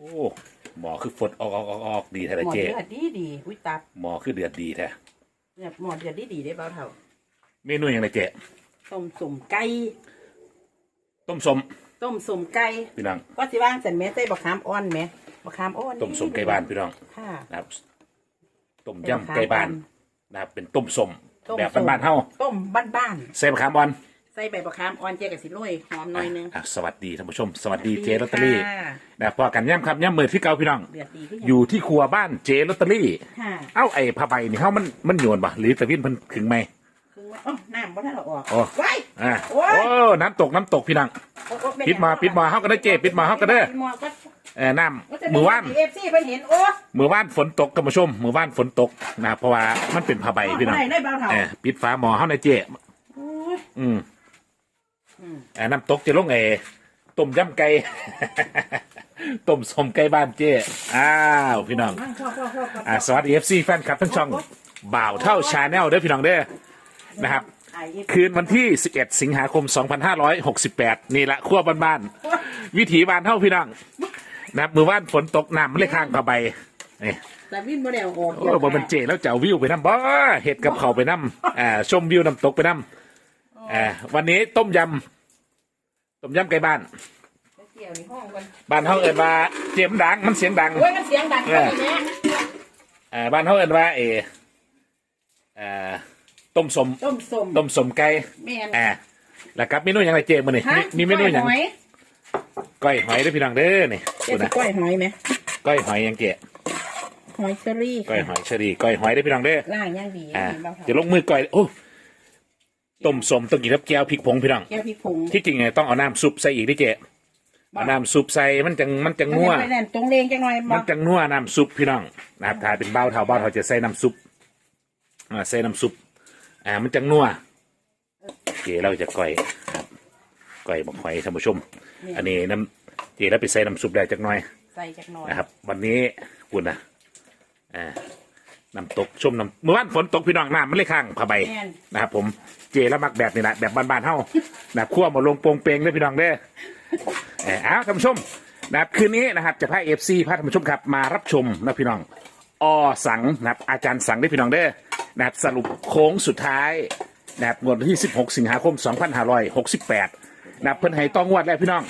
อ้หมอคือฝดออกออกออกออกดีแท้หมละอเจเดือดดีดีอุ้ยตับหมอคือเดือดดีแท้เนี่ยหมอเดือดดีดีได้เบาเท่าเมนูอย่างไรเจต้มสมไก่ต้มสมต้มสมไก่พี่น้องก็สิว่างสันแม่ใส่บักขามอ่อนแม่บักขามอ่อนต้มสมไก่บ้านพี่น้องค่ะ นะครับต้มยำไก่บ้านนะครับเป็นต้มสมต้มแบบส้ม บ้านๆเฮาต้มบ้านใส่มะขามบอลๆ ใส่ใบบักขามอ่อนเจ๊กับสิโรยหอมหน่อยนึงอะสวัสดีท่านผู้ชม สวัสดีเจลอตเตอรี่ค่ะ นะครับพอกันย่ำครับย่ำมือที่เก่าพี่น้อง เดือดดีขึ้นอยู่ที่ครัวบ้านเจลอตเตอรี่ ค่ะเอ้าไอ้ผ้าใบนี่เฮามันมันโยนปะหรือตะวินเพิ่นขึงไหม คือว่าอ๋อน้ำบ่ทันเราออกโอ้ไว้ อ่าโอ้ยโอ้น้ำตกน้ำตกพี่น้อง โอ้โอ้เป็นปิดมาปิดมาเฮาก็ได้เจปิดมาเฮาก็เด้อปิดมาก็เออน้ก็จะำมือว่านเอฟซีเพิ่นเห็นโอ้มือว่านฝนตกท่านผู้ชมมือว่านฝนตกนะครับเพราะว่ามันเป็นผ้าใบพี่น้องได้ได้เบาเท่าเออปิดฝาหม้อเฮาในเจโอ้ยอืม อืม อ่าน้ำตกจะลงไอ้ต้มยำไก่ ต้มสมไก่บ้านเจ้อ้าวพี่น้อง นั่งพ่อพ่อพ่อพ่ออ่าสวัสดีเอฟซีแฟนคลับทั้งช่องบ่าวเท่าชาแนลเด้อพี่น้องเด้อนะครับไอ้เอฟคืนวันที่ 11 สิงหาคม 2568 นี่ละขั้วบ้านๆวิถีบ้านเท่าพี่น้องนะครับมือว่านฝนตกน้ำมันเลยข้างกระใบนี่แต่วินบ่ได้เอาออกโอ้บ่มันเจแล้วจะเอาวิวไปน้ำบ่เห็ดกับเขาวไปน้ำอ่าชมวิวน้ำตกไปน้ำ อ่าวันนี้ต้มยำต้มยำไก่บ้านเกี่ยวในห้องกันบ้านเฮาเอิ้นว่าเจียมดังมันเสียงดัง โอ้ยมันเสียงดังเออไปแม่อ่าบ้านเฮาเอิ้นว่าเออ่าต้มสมต้มสมต้มสมไก่แม่นอ่าแล้วครับเมนูหยังไรเจมื้อนี่ฮะมีมีเมนูหยังก้อยหอยก้อยหอยเด้อพี่น้องเด้อนี่เจ๊พูดสินะก้อยหอยไหมก้อยหอยหยังเกะหอยเชอรี่ก้อยหอยเชอรี่ก้อยหอยเด้อพี่น้องเด้อ ล่างย่างดีอ่าเห็นบ้างจะลงมือก้อยโอ้ ต้มสมต้องกินกับแก้วพริกผงพี่น้องแก้วพริกผงที่จริงเนี่ยต้องเอาน้ำซุปใส่อีกดิเจเอาน้ำซุปใส่มันจังมันจังนัวมันจะไปแน่นตรงเลงจังหน่อยมับ่นจังนัวน้ำซุปพี่น้องนะครับถ้าเป็นเบ้าเท่าเบ้าเท่าจะใส่น้ำซุปอ่าใส่น้ำซุปอ่ามันจังนัวเจเราจะก้อยครับก้อยบักหอยท่านผู้ชม อันนี้น้ำเจแล้วไปใส่น้ำซุปได้จักหน่อยใส่จักหน่อยนะครับ วันนี้คุณนะอ่า น้ำตกชมน้ำเมื่อวานฝนตกพี่น้องน้ำมันเลยข้างผ้าใบแม่น นะครับผมเจแล้วมักแบบนี้แหละแบบบานๆเท่านะครับขั้วหมาลงโปรงเปงเลยพี่น้องเด้อเออเอาท่านผู้ชมนะครับคืนนี้นะครับจะพาเอฟซีพาท่านผู้ชมครับมารับชมนะพี่น้องอสังนะครับอาจารย์สังได้อพี่น้องเด้อนะครับสรุปโค้งสุดท้ายนะครับงวดวันที่ 16 สิงหาคม 2568นะครับเพิ่นให้ต้องงวดแล้วพี่น้อง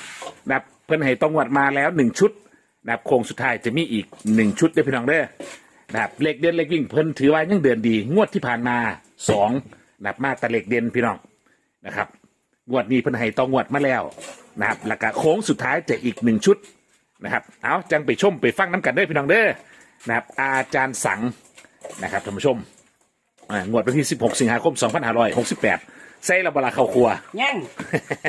นะครับเพิ่นให้ต้องงวดมาแล้วหนึ่งชุด นะครับโค้งสุดท้ายจะมีอีกหนึ่งชุดเด้อพี่น้องเด้อ นะครับเลขเด่นเลขวิ่งเพิ่นถือว่ายังเดือนดี งวดที่ผ่านมาสองนะครับมาแต่เลขเด่นพี่น้องนะครับ งวดนี้เพิ่นให้ต้องงวดมาแล้วนะครับแล้วก็โค้งสุดท้ายจะอีกหนึ่งชุดนะครับ เอาจังไปชมไปฟังน้ำกันเด้อพี่น้องเด้อนะครับ อาจารย์สังนะครับท่านผู้ชมอ่างวดวันที่ 16 สิงหาคม 2568 ใส่ระบลาเข้าครัว ยัง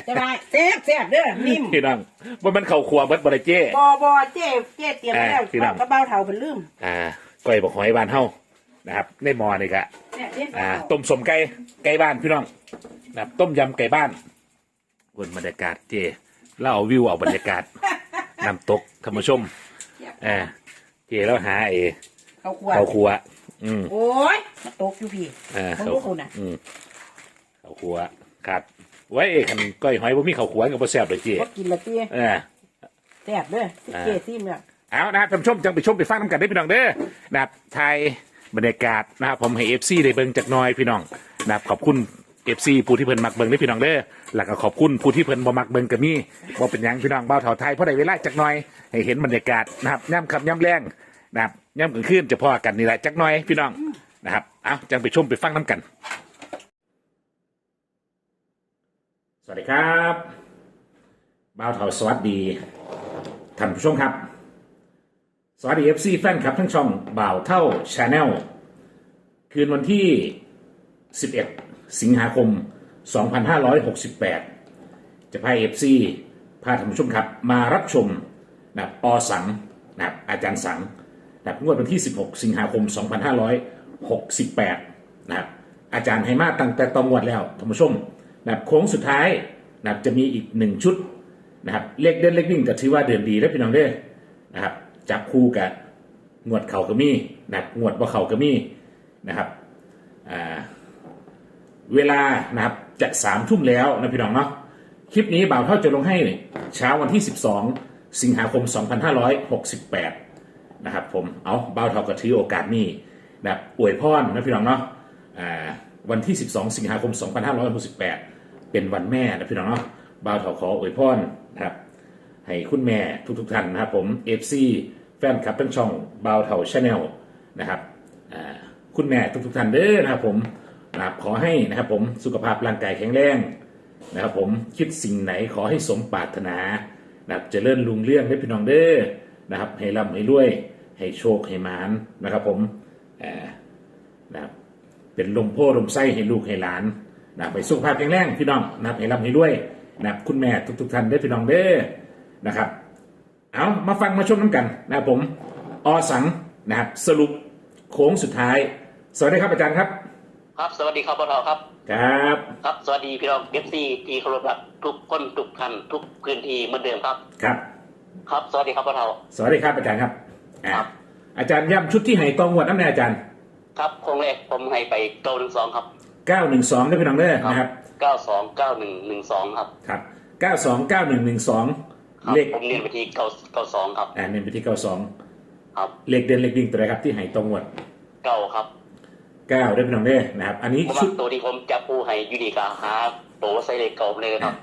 จะมาแซ่บแซ่บเด้อนิ่มพี่น้องว่ามันเข้าครัวเบิดบริเจ้บอบอเจ๊เจ๊เตรียมไว้แล้วอ่าพี่น้อง กระเบ้าเท่าเพิ่นลืมอ่า ก้อยบอกหอยบานเฮานะครับในหมอนี่กะแซ่บเด้ออ่าต้มสมไก่ไก่บ้านพี่น้องนะครับต้มยำไก่บ้านบนบรรยากาศเจเล่าเอาวิวเอาบรรยากาศน้ำตกธรรมชมอ่าเจแล้วหาเอเขาควรข้าวครัว อืมโอ้ยมาตกอยู่พี่อ่าของข้าวลูกคุณน่ะอืมข้าวครัวขาดไว้เอ้คันก้อยหอยบ่มีข้าวครัวกับบ่แซ่บเลยเจก็กินละเตี้ยเออแซ่บเด้อสิเจ๊ซิมเนี่ย เอานะครับท่านผู้ชมจังไปชมไปฟังน้ำกันได้พี่น้องเด้อนะครับไทยบรรยากาศนะครับผมให้เอฟซีได้เบิ่งจากหน้อยพี่น้องนะครับขอบคุณเอฟซีผู้ที่เพิ่นมักเบิ่งได้พี่น้องเด้อแล้วก็ขอบคุณผู้ที่เพิ่นบ่มักเบิ่งก็มีบ่เป็นหยังพี่น้องบ่าวเฒ่าไทยเพราะได้เวลาจักหน่อยให้เห็นบรรยากาศนะครับย่ำค่ำย่ำแรงนะครับย่ำกลางคืนจะพอกันนี่แหละจักหน่อยพี่น้องนะครับเอาจังไปชมไปฟังน้ำกัน สวัสดีครับบ่าวเฒ่าสวัสดีท่านผู้ชมครับ สวัสดี FC แฟนครับทั้งช่องบ่าวเท่าชาแนลคืนวันที่ 11 สิงหาคม 2568 จะพา FC พาท่านผู้ชมครับ มารับชมนะครับอสังนะครับอาจารย์สังนะครับงวดวันที่ 16 สิงหาคม 2568 นะครับอาจารย์ให้มาตั้งแต่ตองวดแล้วท่านผู้ชมนะครับโค้งสุดท้ายนะครับจะมีอีกหนึ่งชุดนะครับเลขเด่นเลขวิ่งก็ถือว่าเดินดีแล้วพี่น้องเด้อนะครับ จับคู่กับงวดเข่าก็มีนะครับงวดบ่เข่าก็มีนะครับเวลานะครับจะสามทุ่มแล้วนะพี่น้องเนาะคลิปนี้บ่าวเท่าจะลงให้เช้าวันที่ 12 สิงหาคม 2568 นะครับผมเอาบ้าวเท่ากับถือโอกาสนี้นะครับอวยพรนะพี่น้องเนาะวันที่ 12 สิงหาคม 2568 เป็นวันแม่นะพี่น้องเนาะบ้าวเท่าขออวยพรนะครับ ให้คุณแม่ทุกๆท่านนะครับผม FC แฟนคลับทั้งช่องบาเทาชาแนลนะครับคุณแม่ทุกๆท่านเด้อนะครับผมนะครับขอให้นะครับผมสุขภาพร่างกายแข็งแรงนะครับผมคิดสิ่งไหนขอให้สมปรารถนานะครับเจะเลื่อนลุงเรื่องได้พี่น้องเด้อนะครับให้ร่ำให้รวย ให้โชคให้หมานนะครับผมนะครับเป็นลมโพ่ลมไส้ให้ลูกให้หลานนะครับไปสุขภาพแข็งแรงพี่น้องนะครับให้ร่ำให้รวยนะครับคุณแม่ทุกๆท่านได้อพี่น้องเด้อ นะครับ เอามาฟังมาชมน้ำกันนะครับผมอสังนะครับสรุปโค้งสุดท้าย สวัสดีครับอาจารย์ครับ ครับสวัสดีครับพ่อทอครับ ครับ ครับ สวัสดีพี่น้องเอฟซีที่เคารพรักทุกคนทุกท่านทุกพื้นที่เหมือนเดิมครับ ครับ ครับสวัสดีครับพ่อทอสวัสดีครับอาจารย์ครับอ่าครับ อาจารย์ย้ำชุดที่ไหตองวดน้ำแน่อาจารย์ ครับคงแรกผมให้ไปเก้าหนึ่งสองครับ912ได้พี่น้องเด้อนะครับเก้าสองเก้าหนึ่งหนึ่งสองครับครับ929112 ครับเลขผมเรียนไปที่เก้าเก้าสองครับ อ่าเน้นไปที่92ครับ เลขเด่นเลขดิ่งตัวไหนครับที่ไหตองวดเก้าครับ9ได้พี่น้องเด้อนะครับ อันนี้เพราะชุว่าดตัวที่ผมจับผู้ให้อยูดีกาหาตัวใส่เลขเก่าเลยครับ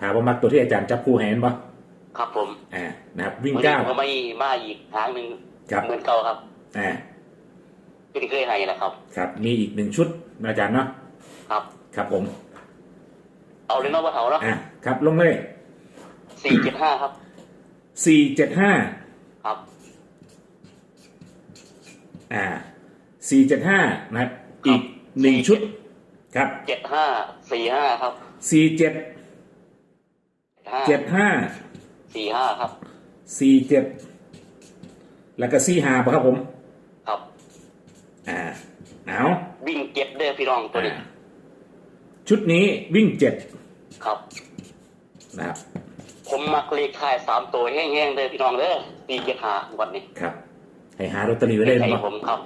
ถามว่ามักตัวที่อาจารย์จับคู่ให้เห็นปะครับผมอ่านะครับวิ่งวันนี้เก้า ผมก็ไม่มาอีกทางหนึ่งครับ เหมือนเก่าครับอ่าที่เคยให้นะครับ ครับมีอีกหนึ่งชุดนะอาจารย์เนาะครับ ครับผม เอาเลยเนาะพ่อเทาเนาะอะครับลงเลย สี่เจ็ดห้าครับ สี่เจ็ดห้าครับ อ่าสี่เจ็ดห้านะครับอีกหนึ่งชุดครับเจ็ดห้าสี่ห้าครับสี่เจ็ดห้าเจ็ดห้าสี่ห้าครับ สี่เจ็ดแล้วก็สี่ห้าป่ะครับผม ครับ อ่าเอาวิ่งเจ็ดเด้อพี่น้องตัวนี้ อ่าชุดนี้วิ่งเจ็ดครับ นะครับ ผมมักเลขท้ายสามตัวแห้งๆเด้อพี่น้องเด้อสี่เจ็ดห้าวันนี้ครับ ให้หาลอตเตอรี่ไว้เลยให้นะผมครับ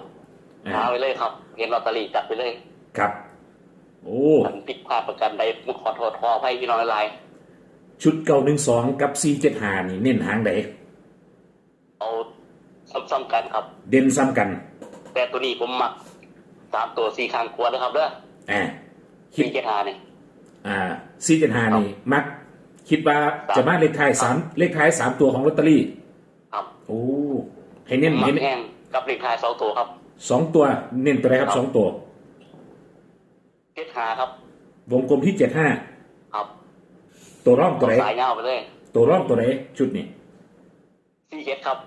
อ่าหาไว้เลยครับเห็นลอตเตอรี่จัดไปเลยครับ โอ้มันผิดพลาดประกันใดมุขอโทษขออภัยพี่น้องหลายชุดเก่าหนึ่งสองกับสี่เจ็ดห้านี่เน้นหางใดๆเอาซ้ำๆกันครับ เด่นซ้ำกันแต่ตัวนี้ผมมักสามตัวสี่ข้างควรนะครับเด้ออ่าคิดสี่เจ็ดห้านี่อ่าซีเจ็ดห้านี่มัก คิดว่าจะมาเลขท้ายสามเลขท้ายสามตัวของลอตเตอรี่ครับ โอ้ให้เน้นมัให้กเน้นแห้งกับเลขท้ายสองตัวครับสองตัวเน้นตัวไหนครับครับสองตัว เจ็ดห้าครับ วงกลมที่เจ็ดห้าครับตัวร่องตัวไหนสายเงาไปเลยตัวร่องตัวไหนชุดนี้ สี่เจ็ดครับ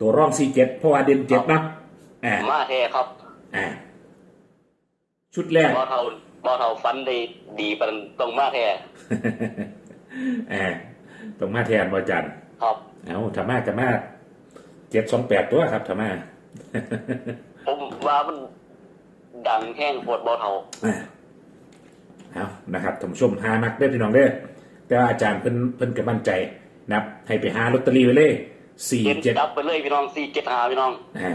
ตัวร่องซีเจ็ดเพราะว่าเด่นเจ็ดนะอ่ามาแท้ครับอ่าชุดแรก บอเทาบอเทาฟันได้ดีเป็นตรงมาแท้ อ่าตรงมาแทนบอจันครับ เอาธรรมะธรรมะเจ็ดสองแปดตัวครับธรรมะผมว่ามันดังแห้งปวดบอเทาอ่าเอานะครับท่านผู้ชมหามักได้อพี่น้องเด้อแต่ว่าอาจารย์เพิ่นเพิ่นก็มั่นใจนะครับ ให้ไปหาลอตเตอรี่ไว้เลยสี่เจ็ดเจ็ดจับไปเลยพี่น้องสี่เจ็ดหาพี่น้องอ่า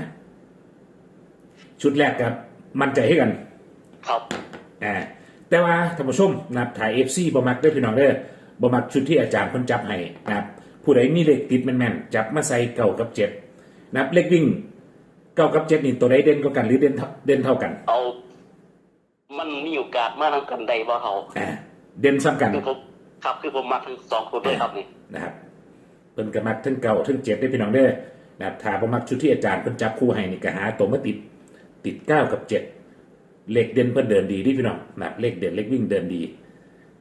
ชุดแรกครับมั่นใจให้กัน ครับอ่าแต่ว่าท่านผู้ชมนะครับถ่ายเอฟซีบมักได้อพี่น้องเด้อ บมักชุดที่อาจารย์เพิ่นจับให้นะครับผู้ใดมีเลขติดแม่นๆจับมาใส่เก่ากับเจ็ดนะครับเลขวิ่งเก้ากับเจ็ดนี่ตัวใดเด่นกว่ากันหรือเด่นเท่าเด่นเท่ากันเอา มันมีโอกาสมาทำกันใดบอเทาอ่าเด่นซ้ำกันคือผมครับคือผมมาทั้งสองคนเลยครับนี่นะครับเพิ่นก็มักทั้งเก่าทั้งเจ็ดได้อพี่น้องเด้อนะครับถ้าบ่มักชุดที่อาจารย์เพิ่นจับคู่ให้นี่ก็หาตัวมาติดติดเก้ากับเจ็ดเลขเด่นเพิ่นเดินดีที่พี่น้องนะครับเลขเด่นเลขวิ่งเดินดี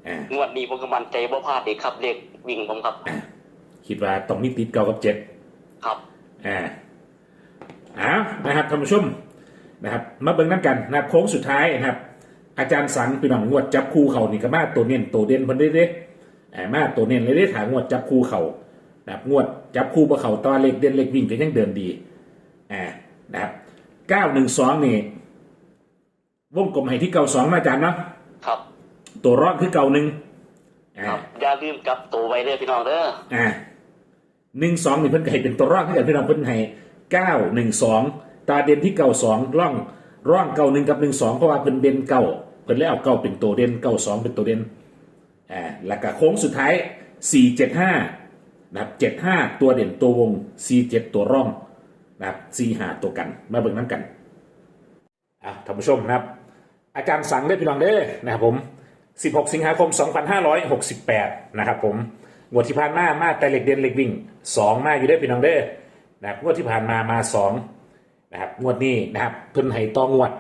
อ่างวดนี้ผมก็มั่นใจบ่พลาดเด็กครับเด็กวิ่งผมครับ คิดว่าต้องมีติดเก้ากับเจ็ดครับอ่าเอานะครับท่านผู้ชมนะครับ มาเบิ่งน้ำกันนะครับโค้งสุดท้ายนะครับ อาจารย์สังพี่น้องงวดจับคู่เขานี่ก็มาตัวเน้นตัวเด่นเพิ่นได้เด้อ่ามาตัวเน้นเลยได้ถางวดจับคู่เขานะครับงวดจับคู่บ่เขาตอนเลขเด่นเลขวิ่งก็ยังเดินดีอ่านะครับเก้าหนึ่งสองนี่วงกลมให้ที่เก่าสองมาอาจารย์เนาะครับ ตัวรอดคือเก่าหนึ่งอ่าครับอย่าลืมกลับตัวไว้เลยพี่น้องเด้ออ่าหนึ่งสองนี่เพิ่นก็ให้เป็นตัวร่องให้กับพี่น้องเพิ่นให้เก้าหนึ่งสองตาเด่นที่เก้าสองร่องร่องเก้าหนึ่งกับหนึ่งสองเพราะว่าเพิ่นเด่นเก้าเพิ่นเลยเอาเก้าเป็นตัวเด่นเก้าสองเป็นตัวเด่นอ่าแล้วก็โค้งสุดท้ายสี่เจ็ดห้านะครับเจ็ดห้าตัวเด่นตัววงสี่เจ็ดตัวร่องนะครับสี่หาตัวกันมาเบิ่งน้ำกันอะท่านผู้ชมนะครับ อาจารย์สั่งได้พี่น้องเด้อนะครับผม 16 สิงหาคม 2568 นะครับผมงวดที่ผ่านมามาแต่เหล็กเด่นเหล็กวิ่ง 2 มาอยู่ได้พี่น้องเด้อนะครับงวดที่ผ่านมามา 2 นะครับงวดนี้นะครับเพิ่นให้ต่องวด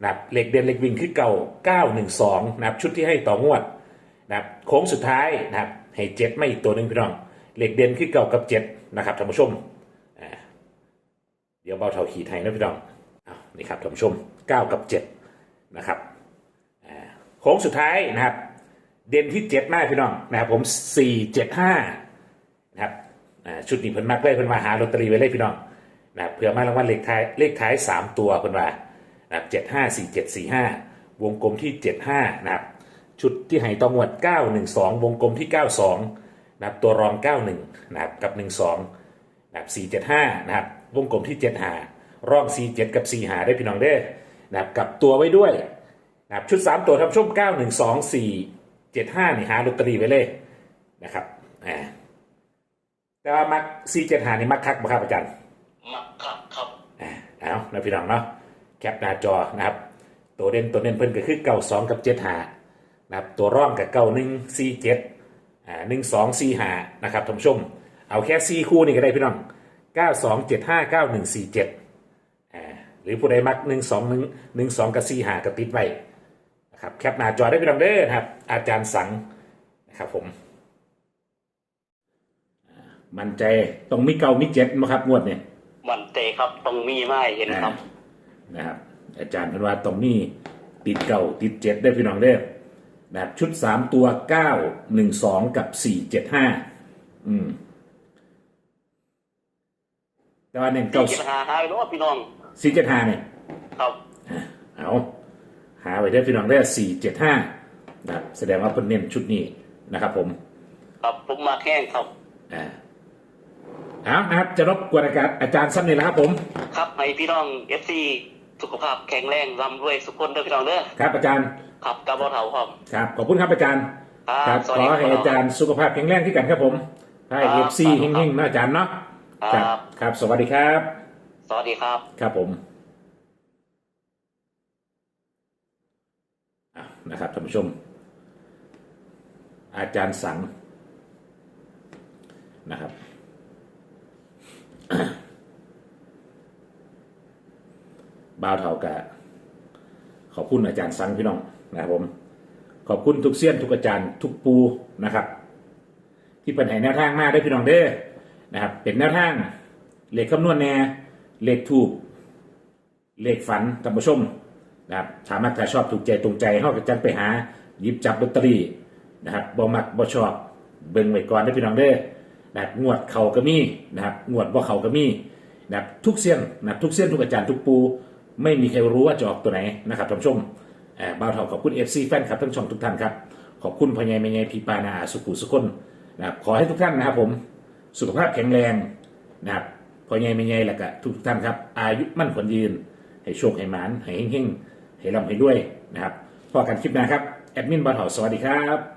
นะครับเหล็กเด่นเหล็กวิ่งคือเก่า 912 นะครับชุดที่ให้ต่องวดนะครับโค้งสุดท้ายนะครับให้เจ็ดไม่อีกตัวหนึ่งพี่น้องเหล็กเด่นคือเก่ากับเจ็ดนะครับท่านผู้ชมเดี๋ยวเบาเท่าขีดให้นะพี่น้องนี่ครับท่านผู้ชม 9 กับ 7 นะครับ ค้งสุดท้ายนะครับ เด่นที่เจ็ดมากพี่น้องนะครับ ผมสี่เจ็ดห้านะครับชุดนี้เพิ่นมักเลยเพิ่นมาหาลอตเตอรี่ไว้เลยพี่น้องนะครับเผื่อมารางวัลเลขท้ายเลขท้ายสามตัวเพิ่นว่านะครับเจ็ดห้าสี่เจ็ดสี่ห้าวงกลมที่เจ็ดห้านะครับ ชุดที่ให้ตองวดเก้าหนึ่งสองวงกลมที่เก้าสองนะครับตัวรองเก้าหนึ่งนะครับกับหนึ่งสองนะครับสี่เจ็ดห้านะครับวงกลมที่เจ็ดหาร่องสี่เจ็ดกับสี่หาได้พี่น้องเด้นะครับกับตัวไว้ด้วย นะครับชุด 3 ตัวทับช่วง9 1 2 4 7 5นี่หาลอตเตอรี่ไว้เลยนะครับอ่าแต่ว่ามัก4 7 5นี่มักคักบ่ครับอาจารย์มักครับครับอ่าเอานะพี่น้องเนาะแคปหน้าจอนะครับ ตัวเด่นตัวเด่นเพิ่นก็คือเก่า2กับ7หานะครับตัวร่องกับเก่า1 4 7อ่า1 2 4หานะครับท่านผู้ชม เอาแค่4คู่นี่ก็ได้พี่น้อง9 2 7 5 9 1 4 7อ่าหรือผู้ใดมัก1 2 1 1 2กับ4หาก็ติดไว้ นะครับแคปหน้าจอได้พี่น้องเด้อนะครับ อาจารย์สังนะครับผมอ่ามั่นใจต้องมีเก่ามีเจ็ดมาครับงวดเนี่ยมันเตะครับต้องมีไม้เห็นครับนะครับ อาจารย์เพันว่าตรงนี้ติดเก่าติดเจ็ดได้พี่น้องเด้อนะครับชุดสามตัวเก้าหนึ่งสองกับสี่เจ็ดห้าอืมแต่ว่าเน้นสี่เก้าเจ็ดหาหายแล้วพี่น้องสี่เจ็ดห้าเนี่ยครับเอา หาไว้ได้อพี่น้องได้สี่เจ็ดห้านะครับแสดงว่าเพิ่นเน้นชุดนี้นะครับ ผมครับผมมาแข้งครับอ่าเอานะครับจะรบกวนอาจารย์อาจารย์ซ้ำนี่แหละครับผม ครับให้พี่น้องเอฟซีสุขภาพแข็งแรงร่ำรวยสุขคนเด้อพี่น้องเด้อครับอาจารย์ครับกับบ่เฒ่าครับครับขอบคุณครับอาจารย์ครับขสวัสอดีครับให้อาจารย์สุขภาพแข็งแรงที่กันครับผมให้ครัเอบฟซีเฮงๆนะอาจารย์เนาะครับครับ สวัสดีครับ สวัสดีครับ ครับผมอะ นะครับท่านผู้ชม อาจารย์สังนะครับบ่าวเท่ากะขอบคุณอาจารย์สังพี่น้องนะครับผม ขอบคุณทุกเสี้ยนทุกอาจารย์ทุกปูนะครับ ที่เป็นให้แนวทางมาได้พี่น้องเด้อนะครับ เป็นแนวทางเลขคำนวณแน่เลขถูกเลขฝันท่านผู้ชม นะครับสามารถถ้าชอบถูกใจตรงใจเข้ากับจังไปหาหยิบจับลอตเตอรี่นะครับบ่มักบ่ชอบเบิ่งไว้ก่อนได้พี่น้องเด้อนะครับงวดเขาก็มีนะครับงวดบ่เขาก็มีนะครับทุกเสี้ยนนะครับทุกเสี้ยนทุกอาจารย์ทุกปู ไม่มีใครรู้ว่าจะออกตัวไหนนะครับท่านผู้ชมเอ่อบ่าวเท่าขอบคุณ FC แฟนคลับทั้งช่องทุกท่านครับขอบคุณพญายแม่ใหญ่พีปานาสุขุสุคนนะครับขอให้ทุกท่านนะครับผมสุขภาพแข็งแรงนะครับพญายม่ใหญ่แล้วก็ทุกท่านครับ อายุมั่นขวัญยืน ให้โชคให้หมานให้เฮงๆ ให้ร่ำให้ด้วยนะครับพอกันคลิปหน้าครับ แอดมินบ่าวเท่าสวัสดีครับ